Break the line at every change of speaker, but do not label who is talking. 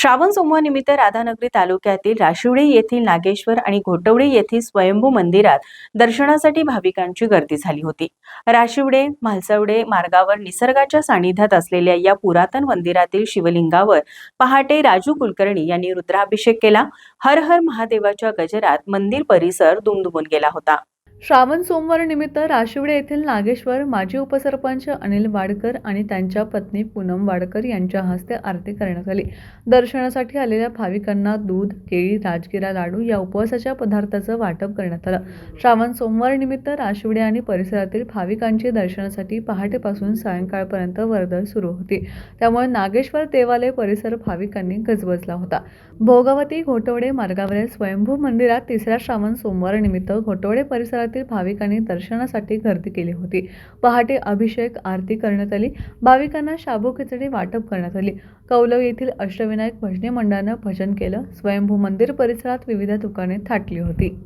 श्रावण सोमवारनिमित्त राधानगरी तालुक्यातील राशिवडे येथील नागेश्वर आणि घोटवडे येथील स्वयंभू मंदिरात दर्शनासाठी भाविकांची गर्दी झाली होती. राशिवडे म्हालसवडे मार्गावर निसर्गाच्या सानिध्यात असलेल्या या पुरातन मंदिरातील शिवलिंगावर पहाटे राजू कुलकर्णी यांनी रुद्राभिषेक केला. हर हर महादेवाच्या गजरात मंदिर परिसर दुमदुमून गेला होता.
श्रावण सोमवार निमित्त राशिवडे येथील नागेश्वर माजी उपसरपंच अनिल वाडकर आणि त्यांच्या पत्नी पूनम वाडकर यांच्या हस्ते आरती करण्यात आली. दर्शनासाठी आलेल्या भाविकांना दूध केळी राजगिरा लाडू या उपवासाच्या पदार्थाचं वाटप करण्यात आलं. श्रावण सोमवार निमित्त राशिवडे आणि परिसरातील भाविकांची दर्शनासाठी पहाटेपासून सायंकाळपर्यंत वर्दळ सुरू होती. त्यामुळे नागेश्वर देवालय परिसर भाविकांनी गजबजला होता. भोगावती घोटवडे मार्गावरील स्वयंभू मंदिरात तिसऱ्या श्रावण सोमवार निमित्त घोटवडे परिसरातील भाविकांनी दर्शनासाठी गर्दी केली होती. पहाटे अभिषेक आरती करण्यात आली. भाविकांना शाबू खिचडी वाटप करण्यात आली. कौलव येथील अष्टविनायक भजनी मंडळानं भजन केलं. स्वयंभू मंदिर परिसरात विविध दुकाने थाटली होती.